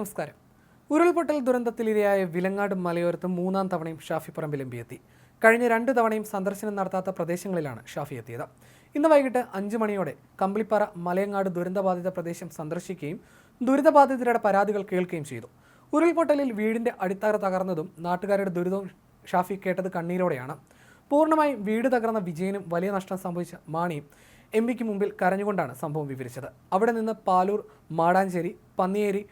നമസ്കാരം. ഉരുൾപൊട്ടൽ ദുരന്തത്തിലിരയായ വിലങ്ങാട് മലയോരത്ത് മൂന്നാം തവണയും ഷാഫി പറമ്പിൽ എത്തി കഴിഞ്ഞ രണ്ട് തവണയും സന്ദർശനം നടത്താത്ത പ്രദേശങ്ങളിലാണ് ഷാഫി എത്തിയത്. ഇന്ന് വൈകിട്ട് അഞ്ച് മണിയോടെ കമ്പിളിപ്പാറ മലയങ്ങാട് ദുരന്തബാധിത പ്രദേശം സന്ദർശിക്കുകയും ദുരിതബാധിതരുടെ പരാതികൾ കേൾക്കുകയും ചെയ്തു. ഉരുൾപൊട്ടലിൽ വീടിന്റെ അടിത്തറ തകർന്നതും നാട്ടുകാരുടെ ദുരിതവും ഷാഫി കേട്ടത് കണ്ണീരോടെയാണ്. പൂർണമായും വീട് തകർന്ന വിജയനും വലിയ നഷ്ടം സംഭവിച്ച മാണിയും എം പിക്ക് മുമ്പിൽ കരഞ്ഞുകൊണ്ടാണ് സംഭവം വിവരിച്ചത്. അവിടെ നിന്ന് പാലൂർ മാടാഞ്ചേരി പന്നിയേരി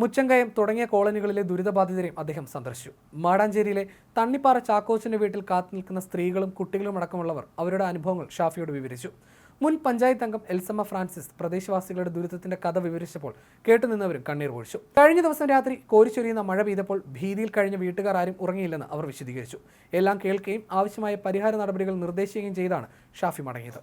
മുച്ചങ്കയം തുടങ്ങിയ കോളനികളിലെ ദുരിതബാധിതരെയും അദ്ദേഹം സന്ദർശിച്ചു. മാടാഞ്ചേരിയിലെ തണ്ണിപ്പാറ ചാക്കോച്ചിന്റെ വീട്ടിൽ കാത്തു നിൽക്കുന്ന സ്ത്രീകളും കുട്ടികളും അടക്കമുള്ളവർ അവരുടെ അനുഭവങ്ങൾ ഷാഫിയോട് വിവരിച്ചു. മുൻ പഞ്ചായത്ത് അംഗം എൽസമ്മ ഫ്രാൻസിസ് പ്രദേശവാസികളുടെ ദുരിതത്തിന്റെ കഥ വിവരിച്ചപ്പോൾ കേട്ടുനിന്നവരും കണ്ണീർ പൊഴിച്ചു കഴിഞ്ഞ ദിവസം രാത്രി കോരിച്ചൊരിയുന്ന മഴ പെയ്തപ്പോൾ ഭീതിയിൽ കഴിഞ്ഞ വീട്ടുകാർ ആരും ഉറങ്ങിയില്ലെന്ന് അവർ വിശദീകരിച്ചു. എല്ലാം കേൾക്കുകയും ആവശ്യമായ പരിഹാര നടപടികൾ നിർദ്ദേശിക്കുകയും ചെയ്താണ് ഷാഫി മടങ്ങിയത്.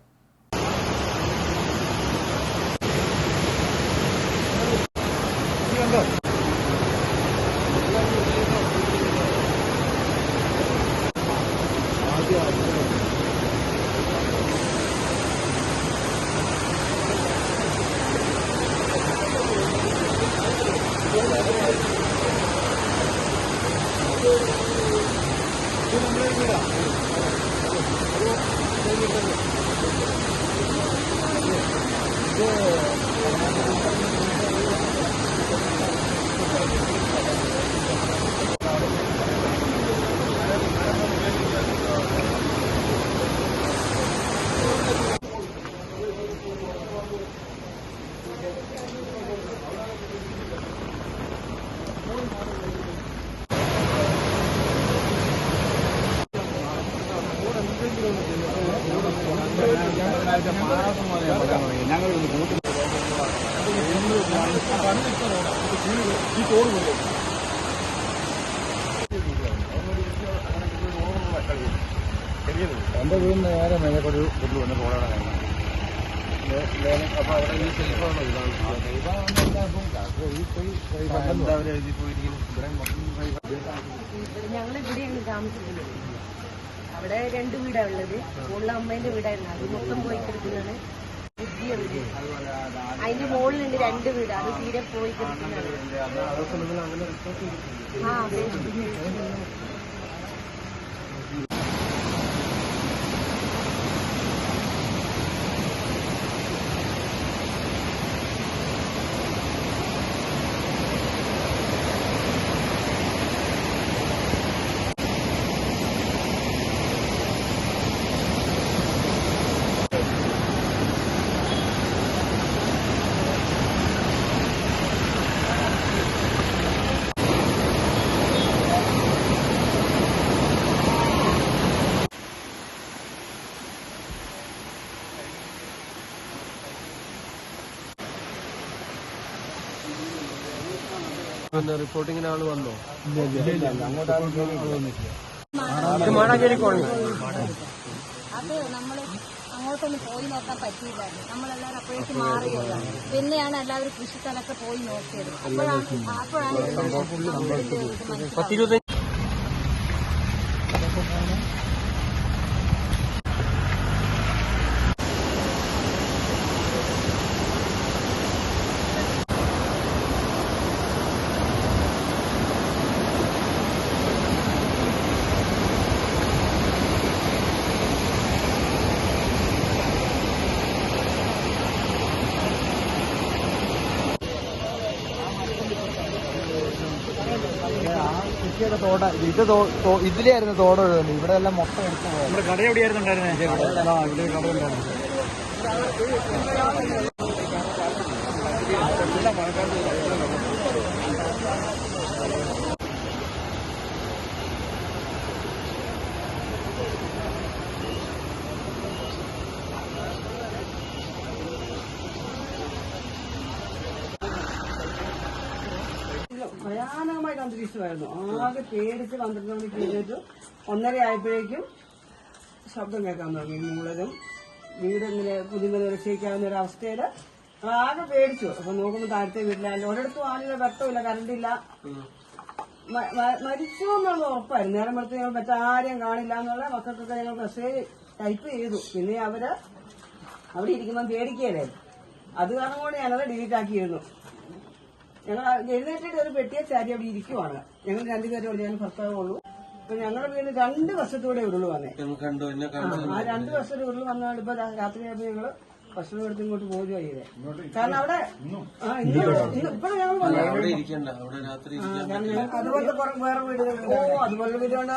എന്റെ വീടിന് നേരെ മേലെ പുല്ല് വന്ന് റോഡാണ് അപ്പോൾ അവിടെ ഈ സെൽഫാണോ ഞങ്ങൾ ഇവിടെയാണ് താമസിക്കുന്നത്. അവിടെ രണ്ട് വീടാണ് ഉള്ളത്. മുകളിൽ അമ്മേന്റെ വീടായിരുന്നു. അത് മൊത്തം പോയി കിടക്കുന്നതാണ്. പുതിയ വീട്. അതിന്റെ മുകളിലുണ്ട് രണ്ട് വീട്. അത് തീരെ പോയി കിടക്കുന്നതാണ്. ആ പിന്നെ റിപ്പോർട്ടിങ്ങിന് ആൾ വന്നോ? അത് നമ്മൾ അങ്ങോട്ടൊന്നും പോയി നോക്കാൻ പറ്റിയില്ലായിരുന്നു. നമ്മളെല്ലാവരും അപ്പോഴേക്ക് മാറിയതാണ് പിന്നെയാണ് എല്ലാവരും കൃഷിസ്ഥലമൊക്കെ പോയി നോക്കിയത്. അപ്പോഴാണ് അപ്പോഴാണ് ഇത് മനസ്സിലായത്. കൃഷിയുടെ തോട ഇത് ഇതിലായിരുന്നു തോട ഒഴുകുന്നത്. ഇവിടെ എല്ലാം മൊത്തം എടുത്തു നമ്മുടെ കട എവിടെയായിരുന്നു ഉണ്ടായിരുന്നത് ഭയാനകമായിട്ട് അന്തരീക്ഷമായിരുന്നു. ആകെ പേടിച്ച് പന്ത്രണ്ട് മണിക്ക് എഴുന്നേറ്റു ഒന്നര ആയപ്പോഴേക്കും ശബ്ദം കേൾക്കാൻ തുടങ്ങി മൂളരും വീട് ഇങ്ങനെ രക്ഷിക്കാവുന്ന ഒരു അവസ്ഥയിൽ ആകെ പേടിച്ചു. അപ്പൊ നോക്കുമ്പോൾ താഴത്തെ വീട്ടിലായാലും ഒരിടത്തും ആളില്ല വെട്ടമില്ല കറണ്ടില്ല. മരിച്ചു എന്നുള്ള ഉറപ്പായിരുന്നു. നേരം വെളുത്ത് ഞങ്ങൾ മറ്റാരെയും കാണില്ല എന്നുള്ള മക്കൾക്കൊക്കെ ഞങ്ങൾ മെസ്സേജ് ടൈപ്പ് ചെയ്തു. പിന്നെ അവർ അവിടെ ഇരിക്കുമ്പോൾ പേടിക്കുകയല്ലേ? അത് കാരണം കൊണ്ട് ഞാനത് ഡിലീറ്റ് ആക്കിയിരുന്നു. ഞങ്ങൾ എഴുന്നേറ്റിട്ട് ഒരു പെട്ടിയെ ചാരി അവിടെ ഇരിക്കുവാണ്. ഞങ്ങൾ രണ്ടുപേരും അവിടെ ഞാൻ ഭർത്താവുള്ളൂ. അപ്പൊ ഞങ്ങളുടെ വീട് രണ്ട് വർഷത്തൂടെ ഉരുൾ വന്നേ. കണ്ടു എന്നെ കണ്ടു. ആ രണ്ട് വർഷത്തെ ഉരുൾ വന്നാൽ ഇപ്പൊ രാത്രി ആയപ്പോ ഞങ്ങൾ ഭക്ഷണം എടുത്ത് ഇങ്ങോട്ട് പോരുക ചെയ്തേ. കാരണം അവിടെ ഇപ്പഴും ഞങ്ങൾ അവിടെ ഇരിക്കണ്ട. അവിടെ രാത്രി ഇരിക്കാൻ കാരണം ഞങ്ങൾക്ക് അതുപോലത്തെ വേറെ വീടുകളുണ്ട് ഓ അതുപോലെ വീടുണ്ട്